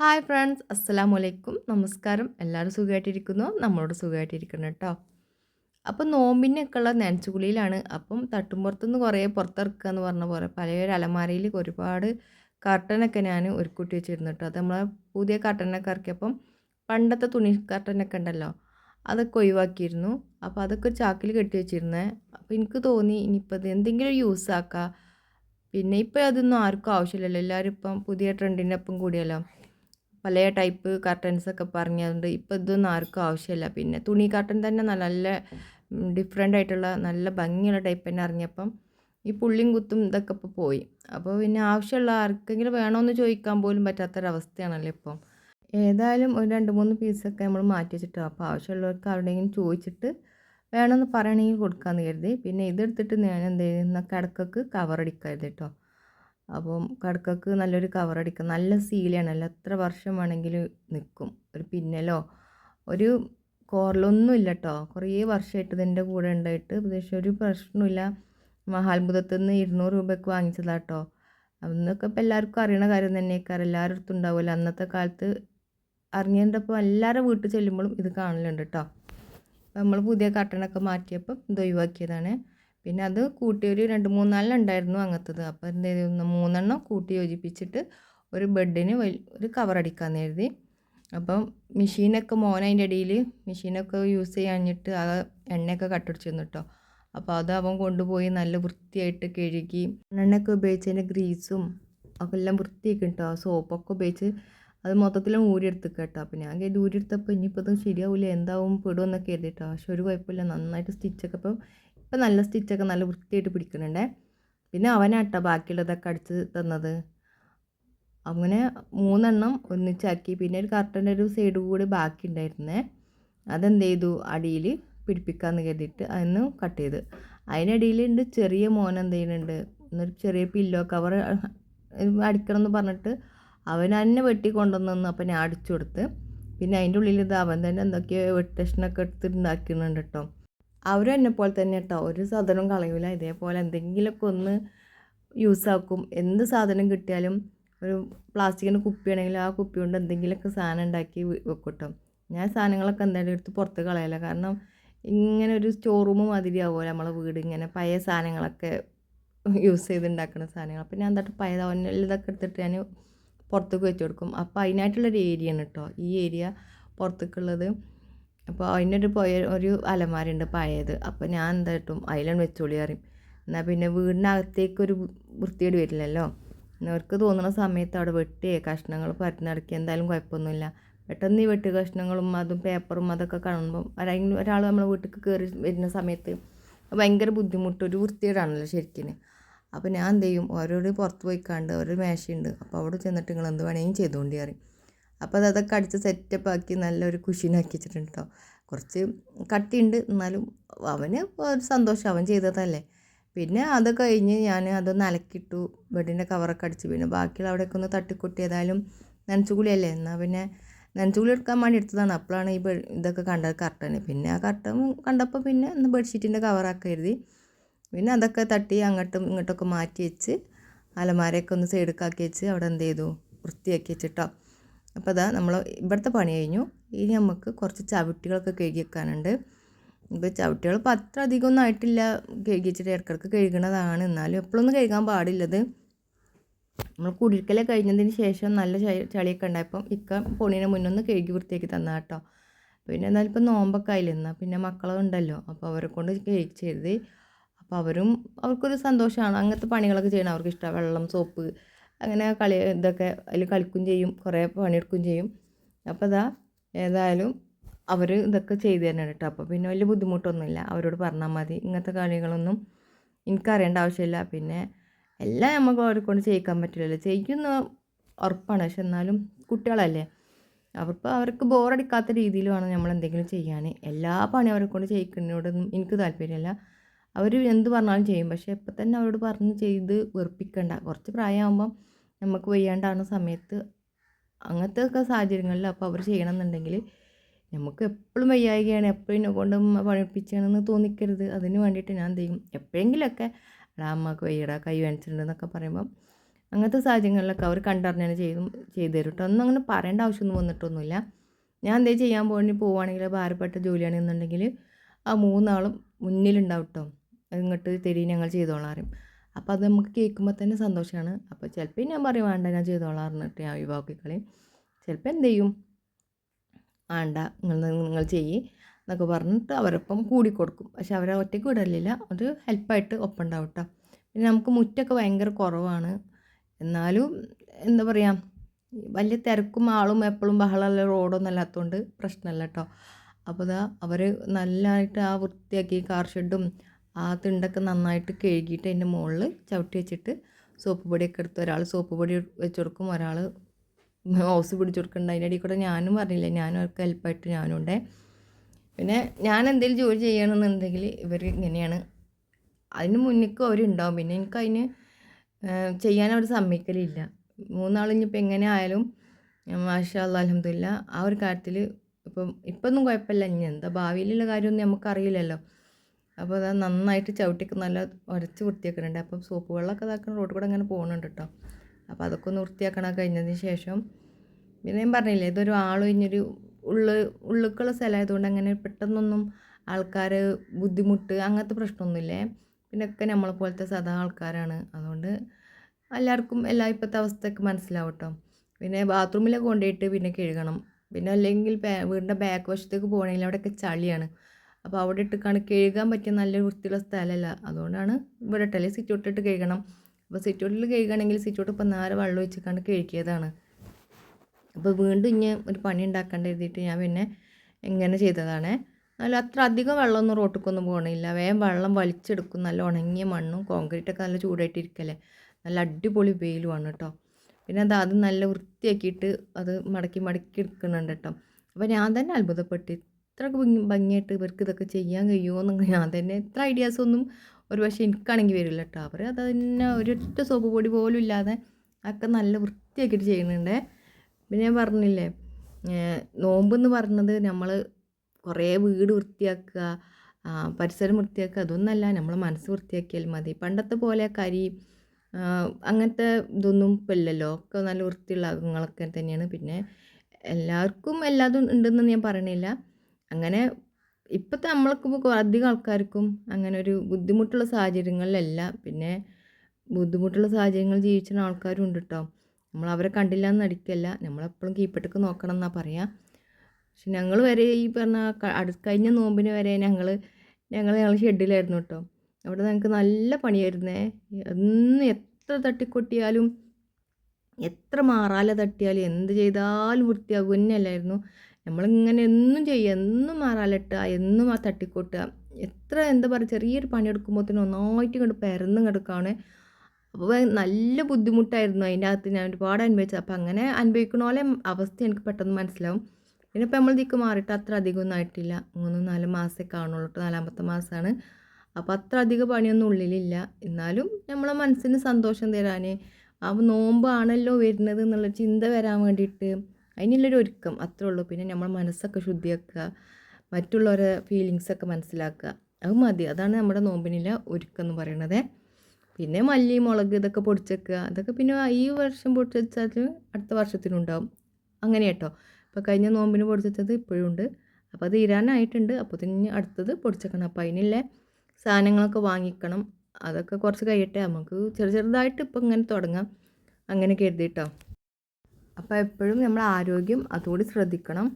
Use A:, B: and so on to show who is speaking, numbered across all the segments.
A: Hi friends അസ്സലാമു അലൈക്കും നമസ്കാരം. എല്ലാവരും സുഖമായിട്ടിരിക്കുന്നു. നമ്മളോട് സുഖമായിട്ടിരിക്കണം കേട്ടോ. അപ്പം നോമ്പിനൊക്കെയുള്ള നനച്ചുകുളിയിലാണ് അപ്പം തട്ടുമ്പുറത്തുനിന്ന് കുറേ പുറത്തിറക്കുക എന്ന് പറഞ്ഞ പോലെ പല ഒരു അലമാരയിൽ ഒരുപാട് കർട്ടനൊക്കെ ഞാൻ ഒരുക്കൂട്ടി വെച്ചിരുന്നു കേട്ടോ. അത് നമ്മൾ പുതിയ കർട്ടനൊക്കെ ഇറക്കിയപ്പം പണ്ടത്തെ തുണി കർട്ടനൊക്കെ ഉണ്ടല്ലോ അതൊക്കെ ഒഴിവാക്കിയിരുന്നു. അപ്പോൾ അതൊക്കെ ഒരു ചാക്കിൽ കെട്ടി വെച്ചിരുന്നത് അപ്പോൾ എനിക്ക് തോന്നി ഇനിയിപ്പോൾ അത് എന്തെങ്കിലും യൂസ് ആക്കാം. പിന്നെ ഇപ്പോൾ അതൊന്നും ആർക്കും ആവശ്യമില്ലല്ലോ. എല്ലാവരും ഇപ്പം പുതിയ ട്രെൻഡിന്റെ ഒപ്പം കൂടിയല്ലോ. പല ടൈപ്പ് കർട്ടൻസൊക്കെ പറഞ്ഞതുകൊണ്ട് ഇപ്പോൾ ഇതൊന്നും ആർക്കും ആവശ്യമില്ല. പിന്നെ തുണി കർട്ടൻ തന്നെ നല്ല ഡിഫറെന്റ് ആയിട്ടുള്ള നല്ല ഭംഗിയുള്ള ടൈപ്പ് തന്നെ ഇറങ്ങിയപ്പം ഈ പുള്ളിയും കുത്തും ഇതൊക്കെ ഇപ്പോൾ പോയി. അപ്പോൾ പിന്നെ ആവശ്യമുള്ള ആർക്കെങ്കിലും വേണമെന്ന് ചോദിക്കാൻ പോലും പറ്റാത്തൊരവസ്ഥയാണല്ലോ ഇപ്പം. ഏതായാലും ഒരു രണ്ട് മൂന്ന് പീസൊക്കെ നമ്മൾ മാറ്റി വെച്ചിട്ടോ അപ്പോൾ ആവശ്യമുള്ളവർക്ക് ആരുടെയെങ്കിലും ചോദിച്ചിട്ട് വേണമെന്ന് പറയണമെങ്കിൽ കൊടുക്കാമെന്ന് കരുതി. പിന്നെ ഇതെടുത്തിട്ട് ഞാൻ എന്ത് ചെയ്യുന്ന കിടക്കക്ക് കവറടിക്കരുത് കേട്ടോ. അപ്പം കടക്കക്ക് നല്ലൊരു കവർ നല്ല അല്ല എത്ര വർഷം വേണമെങ്കിലും നിൽക്കും ഒരു പിന്നലോ ഒരു കോറലൊന്നും ഇല്ല കേട്ടോ കുറേ വർഷമായിട്ട് ഇതിന്റെ കൂടെ ഉണ്ടായിട്ട് പക്ഷേ ഒരു പ്രശ്നമില്ല മഹാത്ഭുതത്തിൽ നിന്ന് ഇരുന്നൂറ് രൂപയ്ക്ക് വാങ്ങിച്ചതാണ് കേട്ടോ അന്നൊക്കെ ഇപ്പോൾ എല്ലാവർക്കും അറിയണ കാര്യം തന്നെയൊക്കെ എല്ലാവരുടെ അടുത്തും അന്നത്തെ കാലത്ത് അറിഞ്ഞപ്പോൾ എല്ലാവരുടെ വീട്ടിൽ ചെല്ലുമ്പോഴും ഇത് കാണലുണ്ട് കേട്ടോ നമ്മൾ പുതിയ കട്ടണൊക്കെ മാറ്റിയപ്പം ഇത് ഒഴിവാക്കിയതാണ്. പിന്നെ അത് കൂട്ടി ഒരു രണ്ട് മൂന്നാലെണ്ണം ഉണ്ടായിരുന്നു അങ്ങനത്തത് അപ്പോൾ എന്ത് ചെയ്തു മൂന്നെണ്ണം കൂട്ടി യോജിപ്പിച്ചിട്ട് ഒരു ബെഡിന് ഒരു അടിക്കാൻ എഴുതി അപ്പം മെഷീനൊക്കെ മോൻ അതിന്റെ ഇടയിൽ മെഷീനൊക്കെ യൂസ് ചെയ്യാഞ്ഞിട്ട് ആ എണ്ണയൊക്കെ കട്ടടിച്ചു കേട്ടോ അപ്പോൾ അത് അവൻ കൊണ്ടുപോയി നല്ല വൃത്തിയായിട്ട് കഴുകി എണ്ണയൊക്കെ ഉപയോഗിച്ചതിന്റെ ഗ്രീസും ഒക്കെ എല്ലാം വൃത്തിയൊക്കെ കേട്ടോ സോപ്പൊക്കെ ഉപയോഗിച്ച് അത് മൊത്തത്തിൽ ഊരിയെടുത്ത് കേട്ടോ അപ്പോൾ ഞാൻ കരുതി ഊരിയെടുത്തപ്പോൾ ഇനിയിപ്പോൾ അതും ശരിയാവില്ല എന്താവും പെടുമെന്നൊക്കെ കരുതിട്ടോ പക്ഷെ ഒരു കുഴപ്പമില്ല നന്നായിട്ട് സ്റ്റിച്ചൊക്കെ ഇപ്പം ഇപ്പം നല്ല സ്റ്റിച്ചൊക്കെ നല്ല വൃത്തിയായിട്ട് പിടിക്കുന്നുണ്ടേ പിന്നെ അവനാട്ടോ ബാക്കിയുള്ളതൊക്കെ അടിച്ച് തന്നത്. അങ്ങനെ മൂന്നെണ്ണം ഒന്നിച്ചാക്കി. പിന്നെ ഒരു കർട്ടന്റെ ഒരു സൈഡ് കൂടി ബാക്കി ഉണ്ടായിരുന്നേ അതെന്ത് ചെയ്തു അടിയിൽ പിടിപ്പിക്കാമെന്ന് കരുതിയിട്ട് അന്ന് കട്ട് ചെയ്ത്. അതിനിടയിലുണ്ട് ചെറിയ മോൻ എന്ത് ചെയ്യുന്നുണ്ട് എന്നൊരു ചെറിയ പില്ലോ കവർ അടിക്കണം എന്ന് പറഞ്ഞിട്ട് അവൻ തന്നെ വെട്ടി കൊണ്ടുവന്നു അപ്പം ഞാൻ അടിച്ചു കൊടുത്ത്. പിന്നെ അതിന്റെ ഉള്ളിൽ ഇത് അവൻ തന്നെ എന്തൊക്കെയോ വെട്ടേഷനൊക്കെ എടുത്തിട്ടുണ്ടാക്കുന്നുണ്ട് കേട്ടോ അവരും എന്നെ പോലെ തന്നെ കേട്ടോ ഒരു സാധനവും കളയൂല. ഇതേപോലെ എന്തെങ്കിലുമൊക്കെ ഒന്ന് യൂസാക്കും എന്ത് സാധനം കിട്ടിയാലും ഒരു പ്ലാസ്റ്റിക്കിന്റെ കുപ്പിയാണെങ്കിൽ ആ കുപ്പി കൊണ്ട് എന്തെങ്കിലുമൊക്കെ സാധനം ഉണ്ടാക്കി വെക്കും കേട്ടോ ഞാൻ സാധനങ്ങളൊക്കെ എന്തായാലും എടുത്ത് പുറത്ത് കളയില്ല കാരണം ഇങ്ങനെ ഒരു സ്റ്റോർ റൂം മാതിരി ആവുമല്ലോ നമ്മളെ വീട്. ഇങ്ങനെ പഴയ സാധനങ്ങളൊക്കെ യൂസ് ചെയ്ത് ഉണ്ടാക്കുന്ന സാധനങ്ങൾ. അപ്പോൾ ഞാൻ എന്തായിട്ട് പഴയ ഇതൊക്കെ എടുത്തിട്ട് ഞാൻ പുറത്തേക്ക് വെച്ച് കൊടുക്കും. അപ്പോൾ അതിനായിട്ടുള്ളൊരു ഏരിയ ആണ് കേട്ടോ ഈ ഏരിയ പുറത്തേക്കുള്ളത്. അപ്പോൾ അതിനൊരു പോയ ഒരു അലമാരുണ്ട് പഴയത്. അപ്പോൾ ഞാൻ എന്താ കിട്ടും? അതിലാണ് വെച്ചോളി അറിയും എന്നാൽ പിന്നെ വീടിനകത്തേക്ക് ഒരു വൃത്തിയോട് വരില്ലല്ലോ അവർക്ക് തോന്നുന്ന സമയത്ത് അവിടെ വെട്ടി കഷ്ണങ്ങൾ പരത്തിനടക്കി എന്തായാലും കുഴപ്പമൊന്നുമില്ല. പെട്ടെന്ന് ഈ വെട്ട് കഷ്ണങ്ങളും അതും പേപ്പറും അതൊക്കെ കാണുമ്പം ആരെങ്കിലും ഒരാൾ നമ്മളെ വീട്ടിൽ കയറി വരുന്ന സമയത്ത് ഭയങ്കര ബുദ്ധിമുട്ട് ഒരു വൃത്തികേടാണല്ലോ ശരിക്കും അപ്പോൾ ഞാൻ എന്ത് ചെയ്യും? ഓരോരു പുറത്ത് പോയിക്കാണ്ട് ഒരു മേശയുണ്ട്. അപ്പോൾ അവിടെ ചെന്നിട്ട് നിങ്ങൾ എന്ത് വേണമെങ്കിലും ചെയ്തുകൊണ്ട് അറിയും അപ്പോൾ അതൊക്കെ അടിച്ച് സെറ്റപ്പ് ആക്കി നല്ലൊരു കുഷീനാക്കി വെച്ചിട്ടുണ്ട്. കേട്ടോ കുറച്ച് കട്ടിയുണ്ട് എന്നാലും അവന് ഒരു സന്തോഷം അവൻ ചെയ്തതല്ലേ. പിന്നെ അത് കഴിഞ്ഞ് ഞാൻ അതൊന്ന് അലക്കിട്ടു ബെഡിന്റെ കവറൊക്കെ അടിച്ച്. പിന്നെ ബാക്കിയുള്ള അവിടെയൊക്കെ ഒന്ന് തട്ടിക്കൊട്ടി ഏതായാലും നനച്ചുകുളിയല്ലേ എന്നാൽ പിന്നെ നനച്ചുകുളി എടുക്കാൻ വേണ്ടി എടുത്തതാണ്. അപ്പോഴാണ് ഈ ഇതൊക്കെ കണ്ടത് കർട്ടന് പിന്നെ ആ കർട്ടൻ കണ്ടപ്പോൾ പിന്നെ ഒന്ന് ബെഡ്ഷീറ്റിന്റെ കവറൊക്കെ എഴുതി പിന്നെ അതൊക്കെ തട്ടി അങ്ങോട്ടും ഇങ്ങോട്ടൊക്കെ മാറ്റി വെച്ച് അലമാരയൊക്കെ ഒന്ന് സൈഡൊക്കെ വെച്ച് അവിടെ എന്ത് ചെയ്തു? വൃത്തിയാക്കി വെച്ചിട്ടോ. അപ്പോൾ അതാ നമ്മൾ ഇവിടുത്തെ പണി കഴിഞ്ഞു. ഇനി നമുക്ക് കുറച്ച് ചവിട്ടികളൊക്കെ കഴുകി വെക്കാനുണ്ട്. ഇപ്പോൾ ചവിട്ടികൾ ഇപ്പോൾ അത്ര അധികമൊന്നും ആയിട്ടില്ല. കഴുകി വെച്ചിട്ട് ഇടക്കിടക്ക് കഴുകണതാണ്. എന്നാലും എപ്പോഴൊന്നും കഴുകാൻ പാടില്ലത്. നമ്മൾ കുടിക്കലെ കഴിഞ്ഞതിന് ശേഷം നല്ല ചളിയൊക്കെ ഉണ്ടായപ്പം ഇക്ക പൊണീനെ മുന്നൊന്ന് കഴുകി വൃത്തിയാക്കി തന്നാ കേട്ടോ. പിന്നെ എന്നാലും ഇപ്പോൾ നോമ്പൊക്കെ ആയില്ല എന്നാൽ പിന്നെ മക്കളുണ്ടല്ലോ. അപ്പോൾ അവരെ കൊണ്ട് ചെയ്ത് അപ്പോൾ അവരും അവർക്കൊരു സന്തോഷമാണ്. അങ്ങനത്തെ പണികളൊക്കെ ചെയ്യണം. അവർക്ക് ഇഷ്ടമാണ് വെള്ളം സോപ്പ് അങ്ങനെ കളി ഇതൊക്കെ അതിൽ കളിക്കും ചെയ്യും കുറേ പണിയെടുക്കുകയും ചെയ്യും. അപ്പോൾ ഇതാ ഏതായാലും അവർ ഇതൊക്കെ ചെയ്തു തന്നെയാണ് കേട്ടോ. അപ്പോൾ പിന്നെ വലിയ ബുദ്ധിമുട്ടൊന്നുമില്ല. അവരോട് പറഞ്ഞാൽ മതി. ഇങ്ങനത്തെ കളികളൊന്നും എനിക്കറിയേണ്ട ആവശ്യമില്ല. പിന്നെ എല്ലാം നമുക്ക് അവരെ കൊണ്ട് ചെയ്യിക്കാൻ പറ്റില്ലല്ലോ. ചെയ്യുന്ന ഉറപ്പാണ്. പക്ഷെ എന്നാലും കുട്ടികളല്ലേ. അവർക്ക് അവർക്ക് ബോറടിക്കാത്ത രീതിയിൽ വേണം നമ്മൾ എന്തെങ്കിലും ചെയ്യാൻ എല്ലാ പണി അവരെ കൊണ്ട് ചെയ്യിക്കുന്നതിനോടൊന്നും എനിക്ക് താല്പര്യമില്ല. അവർ എന്ത് പറഞ്ഞാലും ചെയ്യും. പക്ഷേ ഇപ്പം തന്നെ അവരോട് പറഞ്ഞ് ചെയ്ത് വെറുപ്പിക്കണ്ട. കുറച്ച് പ്രായമാകുമ്പം നമുക്ക് വയ്യാണ്ടാവുന്ന സമയത്ത് അങ്ങനത്തെ ഒക്കെ സാഹചര്യങ്ങളിൽ അപ്പോൾ അവർ ചെയ്യണമെന്നുണ്ടെങ്കിൽ നമുക്ക് എപ്പോഴും വയ്യായികയാണ്. എപ്പോഴും കൊണ്ട് പണിപ്പിച്ചാണെന്ന് തോന്നിക്കരുത്. അതിന് വേണ്ടിയിട്ട് ഞാൻ ചെയ്യും? എപ്പോഴെങ്കിലൊക്കെ എടാ അമ്മയ്ക്ക് വയ്യടാ കൈ വേണിച്ചിട്ടുണ്ടെന്നൊക്കെ പറയുമ്പം അങ്ങനത്തെ സാഹചര്യങ്ങളിലൊക്കെ അവർ കണ്ടറിഞ്ഞാൽ ചെയ്തും ചെയ്തു തരും കേട്ടോ ഒന്നും അങ്ങനെ പറയേണ്ട ആവശ്യമൊന്നും വന്നിട്ടൊന്നുമില്ല. ഞാൻ എന്തേ ചെയ്യാൻ പോകണി പോവുകയാണെങ്കിൽ ഭാരപ്പെട്ട ജോലിയാണെന്നുണ്ടെങ്കിൽ ആ മൂന്നാളും മുന്നിലുണ്ടാവും കേട്ടോ ഇങ്ങോട്ട് തരി ഞങ്ങൾ ചെയ്തോളാം പറയും. അപ്പോൾ അത് നമുക്ക് കേൾക്കുമ്പോൾ തന്നെ സന്തോഷമാണ് അപ്പോൾ ചിലപ്പോൾ ഞാൻ പറയും വേണ്ട ഞാൻ ചെയ്തോളാം പറഞ്ഞിട്ട് ഞാൻ ഒഴിവാക്കിക്കളയും ചിലപ്പോൾ എന്ത് ചെയ്യും? വേണ്ട നിങ്ങൾ നിങ്ങൾ ചെയ്യ് എന്നൊക്കെ പറഞ്ഞിട്ട് അവരൊപ്പം കൂടിക്കൊടുക്കും. പക്ഷെ അവരെ ഒറ്റയ്ക്ക് വിടലില്ല. ഒരു ഹെൽപ്പായിട്ട് ഒപ്പം ഉണ്ടാവും കേട്ടോ പിന്നെ നമുക്ക് മുറ്റൊക്കെ ഭയങ്കര കുറവാണ്. എന്നാലും എന്താ പറയുക വലിയ തിരക്കും ആളും എപ്പോഴും ബഹളമല്ല റോഡൊന്നും അല്ലാത്തതുകൊണ്ട് പ്രശ്നമല്ല കേട്ടോ അപ്പോൾ ഇതാ അവർ നല്ലതായിട്ട് ആ വൃത്തിയാക്കി കാർ ഷെഡും ആ തിണ്ടൊക്കെ നന്നായിട്ട് കഴുകിയിട്ട് അതിന്റെ മുകളിൽ ചവിട്ടി വെച്ചിട്ട് സോപ്പ് പൊടിയൊക്കെ എടുത്ത് ഒരാൾ സോപ്പ് പൊടി വെച്ച് കൊടുക്കും ഒരാൾ ഹൗസ് പിടിച്ചു കൊടുക്കുന്നുണ്ട്. അതിന്റെ ഇടയിൽ കൂടെ ഞാനും പറഞ്ഞില്ല ഞാനും അവർക്ക് ഹെൽപ്പായിട്ട് ഞാനും ഉണ്ടേ. പിന്നെ ഞാൻ എന്തെങ്കിലും ജോലി ചെയ്യണമെന്നുണ്ടെങ്കിൽ ഇവർ ഇങ്ങനെയാണ്. അതിന് മുന്നിക്കും അവരുണ്ടാവും പിന്നെ എനിക്ക് അതിന് ചെയ്യാൻ അവർ സമ്മതിക്കലില്ല. മൂന്നാൾ ഇനിയിപ്പോൾ എങ്ങനെ ആയാലും മാഷാ അല്ലാ അലഹമില്ല ആ ഒരു കാര്യത്തിൽ ഇപ്പം ഇപ്പൊന്നും കുഴപ്പമില്ല. ഇനി എന്താ ഭാവിയിലുള്ള കാര്യമൊന്നും നമുക്കറിയില്ലല്ലോ. അപ്പോൾ അത് നന്നായിട്ട് ചവിട്ടിക്ക് നല്ല ഉരച്ച് വൃത്തിയാക്കുന്നുണ്ട് അപ്പം സോപ്പ് വെള്ളമൊക്കെ ഇതാക്കുന്ന റോഡ് കൂടെ അങ്ങനെ പോകുന്നുണ്ട് കേട്ടോ. അപ്പോൾ അതൊക്കെ ഒന്ന് വൃത്തിയാക്കണം. കഴിഞ്ഞതിന് ശേഷം പിന്നെ ഞാൻ പറഞ്ഞില്ലേ ഇതൊരു ആൾ കഴിഞ്ഞൊരു ഉള്ളു ഉള്ളുക്കുള്ള സ്ഥലമായതുകൊണ്ട് അങ്ങനെ പെട്ടെന്നൊന്നും ആൾക്കാർ ബുദ്ധിമുട്ട് അങ്ങനത്തെ പ്രശ്നമൊന്നുമില്ലേ. പിന്നെ ഒക്കെ നമ്മളെ പോലത്തെ സദാ ആൾക്കാരാണ്. അതുകൊണ്ട് എല്ലാവർക്കും എല്ലാ ഇപ്പോഴത്തെ അവസ്ഥയൊക്കെ മനസ്സിലാവും പിന്നെ ബാത്റൂമിലൊക്കെ കൊണ്ടുപോയിട്ട് പിന്നെ കഴുകണം. പിന്നെ അല്ലെങ്കിൽ വീടിന്റെ ബാക്ക് വശത്തേക്ക് പോകണമെങ്കിൽ അവിടെയൊക്കെ ചളിയാണ്. അപ്പോൾ അവിടെ ഇട്ടിക്കാണ് കഴുകാൻ പറ്റിയ നല്ല വൃത്തിയുള്ള സ്ഥലമല്ല അതുകൊണ്ടാണ് ഇവിടെ ഇട്ടല്ലേ സിറ്റൗട്ടിട്ട് കഴുകണം. അപ്പോൾ സിറ്റൗട്ടിൽ കഴുകണമെങ്കിൽ സിറ്റൗട്ട് ഇപ്പം നേരെ വെള്ളം ഒഴിച്ചിക്കാണ്ട് കഴുകിയതാണ്. അപ്പോൾ വീണ്ടും ഇനി ഒരു പണി ഉണ്ടാക്കേണ്ട എഴുതിയിട്ട് ഞാൻ പിന്നെ എങ്ങനെ ചെയ്തതാണ്. നല്ല അത്ര അധികം വെള്ളമൊന്നും റോട്ടിക്കൊന്നും പോകണില്ല വേഗം വെള്ളം വലിച്ചെടുക്കും. നല്ല ഉണങ്ങിയ മണ്ണും കോൺക്രീറ്റൊക്കെ നല്ല ചൂടായിട്ടിരിക്കല്ലേ. നല്ല അടിപൊളി വെയിലുമാണ് കേട്ടോ. പിന്നെ അത് അത് നല്ല വൃത്തിയാക്കിയിട്ട് അത് മടക്കി മടക്കി എടുക്കുന്നുണ്ട് കേട്ടോ. അപ്പോൾ ഞാൻ തന്നെ അത്ഭുതപ്പെട്ട് ഇത്ര ഭംഗിയായിട്ട് ഇവർക്ക് ഇതൊക്കെ ചെയ്യാൻ കഴിയുമോ എന്നൊക്കെ ഞാൻ തന്നെ ഇത്ര ഐഡിയാസൊന്നും ഒരു പക്ഷേ എനിക്കാണെങ്കിൽ വരില്ല കേട്ടോ അവർ അത് തന്നെ ഒരൊറ്റ സോപ്പ് പൊടി പോലും ഇല്ലാതെ ഒക്കെ നല്ല വൃത്തിയാക്കിയിട്ട് ചെയ്യുന്നുണ്ട്. പിന്നെ ഞാൻ പറഞ്ഞില്ലേ നോമ്പ് എന്ന് പറഞ്ഞത് നമ്മൾ കുറേ വീട് വൃത്തിയാക്കുക പരിസരം വൃത്തിയാക്കുക അതൊന്നല്ല. നമ്മൾ മനസ്സ് വൃത്തിയാക്കിയാൽ മതി. പണ്ടത്തെ പോലെ കരി അങ്ങനത്തെ ഇതൊന്നും ഇല്ലല്ലോ. ഒക്കെ നല്ല വൃത്തിയുള്ള അകങ്ങളൊക്കെ തന്നെയാണ്. പിന്നെ എല്ലാവർക്കും എല്ലാതും ഉണ്ടെന്ന് ഞാൻ പറയണില്ല. അങ്ങനെ ഇപ്പോഴത്തെ നമ്മൾക്ക് അധികം ആൾക്കാർക്കും അങ്ങനെ ഒരു ബുദ്ധിമുട്ടുള്ള സാഹചര്യങ്ങളിലല്ല. പിന്നെ ബുദ്ധിമുട്ടുള്ള സാഹചര്യങ്ങൾ ജീവിച്ചിരുന്ന ആൾക്കാരും ഉണ്ട് കേട്ടോ നമ്മൾ അവരെ കണ്ടില്ല എന്ന് നടിക്കല്ല. നമ്മളെപ്പോഴും കീപ്പിട്ടൊക്കെ നോക്കണം എന്നാണ് പറയുക പക്ഷെ ഞങ്ങൾ വരെ ഈ പറഞ്ഞ അടു കഴിഞ്ഞ നോമ്പിന് വരെ ഞങ്ങൾ ഞങ്ങൾ ഞങ്ങൾ ഷെഡിലായിരുന്നു കേട്ടോ അവിടെ ഞങ്ങൾക്ക് നല്ല പണിയായിരുന്നേ. എന്ന് എത്ര തട്ടിക്കൊട്ടിയാലും എത്ര മാറാല തട്ടിയാലും എന്ത് ചെയ്താലും വൃത്തിയാകും. തന്നെയല്ലായിരുന്നു നമ്മളിങ്ങനെ എന്നും ചെയ്യുക എന്നും മാറാലിട്ടുക എന്നും ആ തട്ടിക്കൂട്ടുക. എത്ര എന്താ പറയുക ചെറിയൊരു പണിയെടുക്കുമ്പോഴത്തേനും ഒന്നായിട്ട് ഇങ്ങോട്ട് പരന്നും കിടക്കുകയാണ് അപ്പോൾ നല്ല ബുദ്ധിമുട്ടായിരുന്നു അതിന്റെ അകത്ത് ഞാൻ ഒരുപാട് അനുഭവിച്ചത്. അപ്പോൾ അങ്ങനെ അനുഭവിക്കണ പോലെ അവസ്ഥ എനിക്ക് പെട്ടെന്ന് മനസ്സിലാവും. പിന്നെ ഇപ്പോൾ നമ്മൾ ദിക്ക് മാറിയിട്ട് അത്ര അധികമൊന്നും ആയിട്ടില്ല. മൂന്നും നാല് മാസമേ കാണുള്ളൂ നാലാമത്തെ മാസമാണ്. അപ്പോൾ അത്ര അധികം പണിയൊന്നും ഉള്ളിലില്ല. എന്നാലും നമ്മളെ മനസ്സിന് സന്തോഷം തരാൻ ആ നോമ്പാണല്ലോ വരുന്നത് എന്നുള്ള ചിന്ത വരാൻ വേണ്ടിയിട്ട് അതിനുള്ളൊരു ഒരുക്കം അത്രേ ഉള്ളൂ. പിന്നെ നമ്മൾ മനസ്സൊക്കെ ശുദ്ധിയാക്കുക മറ്റുള്ളവരെ ഫീലിങ്സൊക്കെ മനസ്സിലാക്കുക അത് മതി. അതാണ് നമ്മുടെ നോമ്പിനിലെ ഒരുക്കം എന്ന് പറയണത്. പിന്നെ മല്ലി മുളക് ഇതൊക്കെ പൊടിച്ചേക്കുക. അതൊക്കെ പിന്നെ ഈ വർഷം പൊടിച്ച് വെച്ചാൽ അടുത്ത വർഷത്തിനുണ്ടാവും. അങ്ങനെ കേട്ടോ. ഇപ്പോൾ കഴിഞ്ഞ നോമ്പിന് പൊടിച്ചത് ഇപ്പോഴും ഉണ്ട്. അപ്പോൾ അത് ഇരാനായിട്ടുണ്ട് അപ്പോൾ തന്നെ അടുത്തത് പൊടിച്ചേക്കണം. അപ്പോൾ അതിനുള്ള സാധനങ്ങളൊക്കെ വാങ്ങിക്കണം. അതൊക്കെ കുറച്ച് കഴിയട്ടെ. നമുക്ക് ചെറു ചെറുതായിട്ട് ഇപ്പം ഇങ്ങനെ തുടങ്ങാം. അങ്ങനെ കരുതിയിട്ടോ അപ്പോൾ എപ്പോഴും നമ്മൾ ആരോഗ്യം അതുകൂടി ശ്രദ്ധിക്കണം.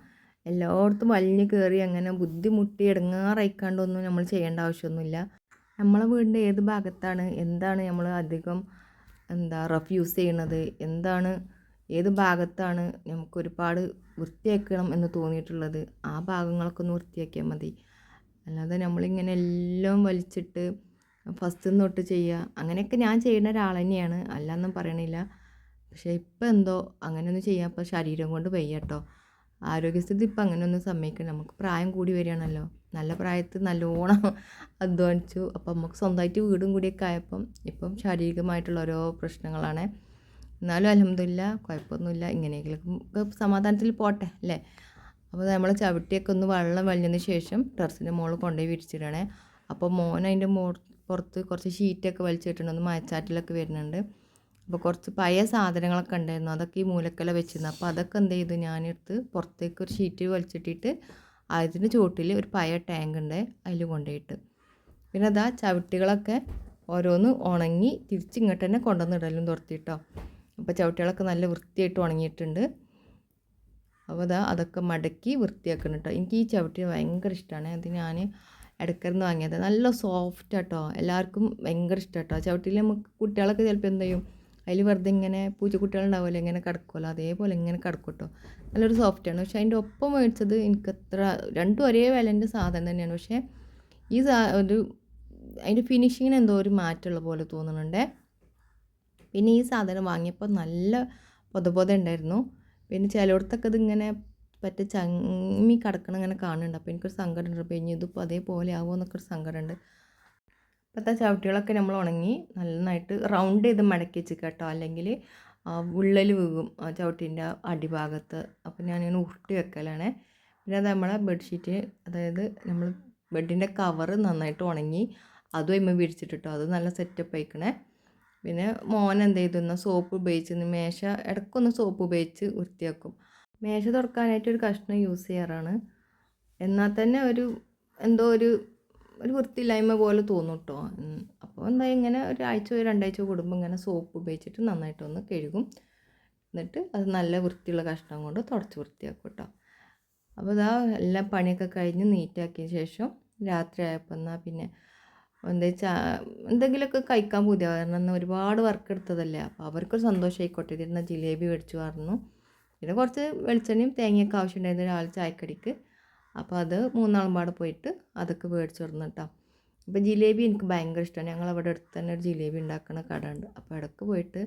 A: എല്ലായിടത്തും വലിഞ്ഞു കയറി അങ്ങനെ ബുദ്ധിമുട്ടി ഇടങ്ങാറയിക്കാണ്ടൊന്നും നമ്മൾ ചെയ്യേണ്ട ആവശ്യമൊന്നുമില്ല നമ്മളെ വീടിന്റെ ഏത് ഭാഗത്താണ് എന്താണ് നമ്മൾ അധികം എന്താ റഫ് യൂസ് ചെയ്യണത് എന്താണ് ഏത് ഭാഗത്താണ് നമുക്ക് ഒരുപാട് വൃത്തിയാക്കണം എന്ന് തോന്നിയിട്ടുള്ളത് ആ ഭാഗങ്ങളൊക്കെ ഒന്ന് വൃത്തിയാക്കിയാൽ മതി. അല്ലാതെ നമ്മളിങ്ങനെ എല്ലാം വലിച്ചിട്ട് ഫസ്റ്റ് തൊട്ട് ചെയ്യുക അങ്ങനെയൊക്കെ ഞാൻ ചെയ്യുന്ന ഒരാൾ തന്നെയാണ് അല്ലാന്നും പറയണില്ല. പക്ഷേ ഇപ്പം എന്തോ അങ്ങനെയൊന്നും ചെയ്യാൻ ഇപ്പോൾ ശരീരം കൊണ്ട് വയ്യ കേട്ടോ. ആരോഗ്യസ്ഥിതി ഇപ്പം അങ്ങനെയൊന്നും സമ്മതിക്കണം നമുക്ക് പ്രായം കൂടി വരികയാണല്ലോ. നല്ല പ്രായത്തിൽ നല്ലോണം അധ്വാനിച്ചു. അപ്പം നമുക്ക് സ്വന്തമായിട്ട് വീടും കൂടിയൊക്കെ ആയപ്പം ഇപ്പം ശാരീരികമായിട്ടുള്ള ഓരോ പ്രശ്നങ്ങളാണ്. എന്നാലും അലഹമില്ല കുഴപ്പമൊന്നുമില്ല. ഇങ്ങനെയെങ്കിലും സമാധാനത്തിൽ പോട്ടെ അല്ലേ? അപ്പോൾ നമ്മൾ ചവിട്ടിയൊക്കെ ഒന്ന് വെള്ളം വലിഞ്ഞതിന് ശേഷം ടെറസിന്റെ മുകളിൽ കൊണ്ടുപോയി വിരിച്ചിടണേ. അപ്പോൾ മോൻ അതിന്റെ മോ പുറത്ത് കുറച്ച് ഷീറ്റൊക്കെ വലിച്ചിട്ടുണ്ട് ഒന്ന് മഴച്ചാറ്റിലൊക്കെ വരുന്നുണ്ട്. അപ്പോൾ കുറച്ച് പഴയ സാധനങ്ങളൊക്കെ ഉണ്ടായിരുന്നു. അതൊക്കെ ഈ മൂലക്കല വെച്ചിരുന്നു. അപ്പോൾ അതൊക്കെ എന്ത് ചെയ്തു? ഞാനെടുത്ത് പുറത്തേക്ക് ഒരു ഷീറ്റ് വലിച്ചിട്ടിട്ട് അതിന്റെ ചുവട്ടിൽ ഒരു പഴയ ടാങ്ക് ഉണ്ട് അതിൽ കൊണ്ടുപോയിട്ട്. പിന്നെ അതാ ചവിട്ടികളൊക്കെ ഓരോന്ന് ഉണങ്ങി തിരിച്ച് ഇങ്ങോട്ട് തന്നെ കൊണ്ടുവന്ന് ഇടലും തുറത്തിട്ടോ അപ്പോൾ ചവിട്ടികളൊക്കെ നല്ല വൃത്തിയായിട്ട് ഉണങ്ങിയിട്ടുണ്ട്. അപ്പോൾ അതാ അതൊക്കെ മടക്കി വൃത്തിയാക്കണം കേട്ടോ എനിക്ക് ഈ ചവിട്ടി ഭയങ്കര ഇഷ്ടമാണ്. അത് ഞാൻ ഇടക്കരുന്ന് വാങ്ങിയത്. നല്ല സോഫ്റ്റ് ആട്ടോ എല്ലാവർക്കും ഭയങ്കര ഇഷ്ടം കേട്ടോ ചവിട്ടിയിൽ നമുക്ക് കുട്ടികളൊക്കെ ചിലപ്പോൾ എന്ത് ചെയ്യും? അതിൽ വെറുതെ ഇങ്ങനെ പൂച്ചക്കുട്ടികളുണ്ടാവുമല്ലോ ഇങ്ങനെ കിടക്കുമല്ലോ അതേപോലെ ഇങ്ങനെ കിടക്കും കേട്ടോ നല്ലൊരു സോഫ്റ്റാണ് പക്ഷേ അതിന്റെ ഒപ്പം മേടിച്ചത് എനിക്ക് അത്ര രണ്ടും ഒരേ വിലന്റെ സാധനം തന്നെയാണ്. പക്ഷേ ഈ സാ ഒരു അതിന്റെ ഫിനിഷിങ്ങിന് എന്തോ ഒരു മാറ്റമുള്ള പോലെ തോന്നുന്നുണ്ട്. പിന്നെ ഈ സാധനം വാങ്ങിയപ്പോൾ നല്ല പൊത പൊത ഉണ്ടായിരുന്നു. പിന്നെ ചിലയിടത്തൊക്കെ ഇതിങ്ങനെ പറ്റ ചങ്ങി കിടക്കണം ഇങ്ങനെ കാണുന്നുണ്ട്. അപ്പോൾ എനിക്കൊരു സങ്കടമുണ്ട്. അപ്പോൾ ഇനി ഇതിപ്പോൾ അതേപോലെ ആവുമോ എന്നൊക്കെ ഒരു സങ്കടമുണ്ട്. ഇപ്പോഴത്തെ ചവിട്ടികളൊക്കെ നമ്മൾ ഉണങ്ങി നന്നായിട്ട് റൗണ്ട് ചെയ്ത് മടക്കി വെച്ച് കേട്ടോ. അല്ലെങ്കിൽ വിള്ളൽ വീകും ആ ചവിട്ടിന്റെ അടിഭാഗത്ത്. അപ്പോൾ ഞാനിങ്ങനെ ഉരുട്ടി വെക്കലാണ്. പിന്നെ അത് നമ്മളെ ബെഡ്ഷീറ്റ് അതായത് നമ്മൾ ബെഡിന്റെ കവറ് നന്നായിട്ട് ഉണങ്ങി അതും ഇമ്മ വിരിച്ചിട്ടിട്ടോ അത് നല്ല സെറ്റപ്പ് ആയിക്കണേ. പിന്നെ മോൻ എന്ത് ചെയ്തു? സോപ്പ് ഉപയോഗിച്ച് മേശ ഇടയ്ക്കൊന്ന് സോപ്പ് ഉപയോഗിച്ച് വൃത്തിയാക്കും മേശ തുറക്കാനായിട്ട് ഒരു കഷ്ണം യൂസ് ചെയ്യാറാണ്. എന്നാൽ തന്നെ ഒരു എന്തോ ഒരു ഒരു വൃത്തിയില്ലായ്മ പോലെ തോന്നും കേട്ടോ അപ്പോൾ എന്താ ഇങ്ങനെ ഒരാഴ്ചയോ രണ്ടാഴ്ച കൂടുമ്പോൾ ഇങ്ങനെ സോപ്പ് ഉപയോഗിച്ചിട്ട് നന്നായിട്ടൊന്ന് കഴുകും. എന്നിട്ട് അത് നല്ല വൃത്തിയുള്ള കഷ്ണം കൊണ്ട് തുടച്ച് വൃത്തിയാക്കും കേട്ടോ അപ്പോൾ ഇതാ എല്ലാം പണിയൊക്കെ കഴിഞ്ഞ് നീറ്റാക്കിയ ശേഷം രാത്രി ആയപ്പോൾ എന്നാൽ പിന്നെ എന്താ വെച്ചാൽ എന്തെങ്കിലുമൊക്കെ കഴിക്കാൻ പുതിയ. കാരണം ഒരുപാട് വർക്ക് എടുത്തതല്ലേ. അപ്പോൾ അവർക്കൊരു സന്തോഷമായിക്കോട്ടെ ഇരുന്ന ജിലേബി മേടിച്ചു പറഞ്ഞു പിന്നെ കുറച്ച് വെളിച്ചെണ്ണയും തേങ്ങയൊക്കെ ആവശ്യമുണ്ടായിരുന്നു രാവിലെ ചായക്കടിക്ക് അപ്പോൾ അത് മൂന്നാളും പാടെ പോയിട്ട് അതൊക്കെ മേടിച്ചു കേട്ടോ അപ്പോൾ ജിലേബി എനിക്ക് ഭയങ്കര ഇഷ്ടമാണ് ഞങ്ങൾ അവിടെ അടുത്ത് തന്നെ ഒരു ജിലേബി ഉണ്ടാക്കുന്ന കട ഉണ്ട്. അപ്പോൾ ഇടയ്ക്ക് പോയിട്ട്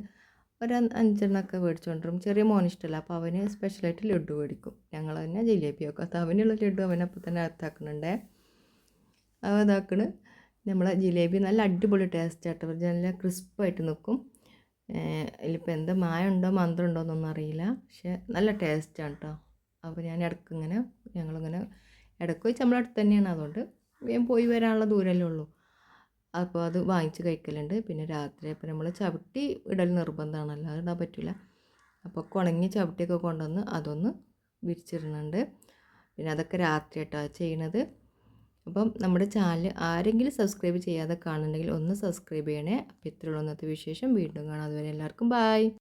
A: ഒരു അഞ്ചെണ്ണമൊക്കെ മേടിച്ചു കൊണ്ടുവരും ചെറിയ മോൻ ഇഷ്ടമല്ല അപ്പോൾ അവന് സ്പെഷ്യലായിട്ട് ലഡു മേടിക്കും ഞങ്ങൾ തന്നെ ജിലേബി ഒക്കെ അത് അവനുള്ള ലഡു അവനപ്പോൾ തന്നെ അകത്താക്കുന്നുണ്ടേ. അവ ഇതാക്കണ്. നമ്മളെ ജിലേബി നല്ല അടിപൊളി ടേസ്റ്റ് ആട്ടോ. നല്ല ക്രിസ്പായിട്ട് നിൽക്കും ഇതിലിപ്പോൾ എന്താ മന്ത്രം ഉണ്ടോ എന്നൊന്നും അറിയില്ല. പക്ഷേ നല്ല ടേസ്റ്റാണ് കേട്ടോ അപ്പോൾ ഞാൻ ഇടയ്ക്ക് ഇങ്ങനെ ഞങ്ങളിങ്ങനെ ഇടയ്ക്ക് വെച്ച് നമ്മളടുത്ത് തന്നെയാണ്. അതുകൊണ്ട് വേഗം പോയി വരാനുള്ള ദൂരമല്ലേ ഉള്ളൂ. അപ്പോൾ അത് വാങ്ങിച്ച് കഴിക്കലുണ്ട്. പിന്നെ രാത്രി അപ്പോൾ നമ്മൾ ചവിട്ടി ഇടൽ നിർബന്ധമാണല്ലോ അത് ഇടാൻ പറ്റില്ല അപ്പോൾ കുണങ്ങി ചവിട്ടിയൊക്കെ കൊണ്ടുവന്ന് അതൊന്ന് വിരിച്ചിടുന്നുണ്ട്. പിന്നെ അതൊക്കെ രാത്രി കേട്ടോ ചെയ്യണത്. അപ്പം നമ്മുടെ ചാനൽ ആരെങ്കിലും സബ്സ്ക്രൈബ് ചെയ്യാതെ കാണുന്നുണ്ടെങ്കിൽ ഒന്ന് സബ്സ്ക്രൈബ് ചെയ്യണേ. അപ്പോൾ ഇത്രയുള്ള ഇന്നത്തെ വിശേഷം. വീണ്ടും കാണാം. അതുവരെ എല്ലാവർക്കും ബായ്.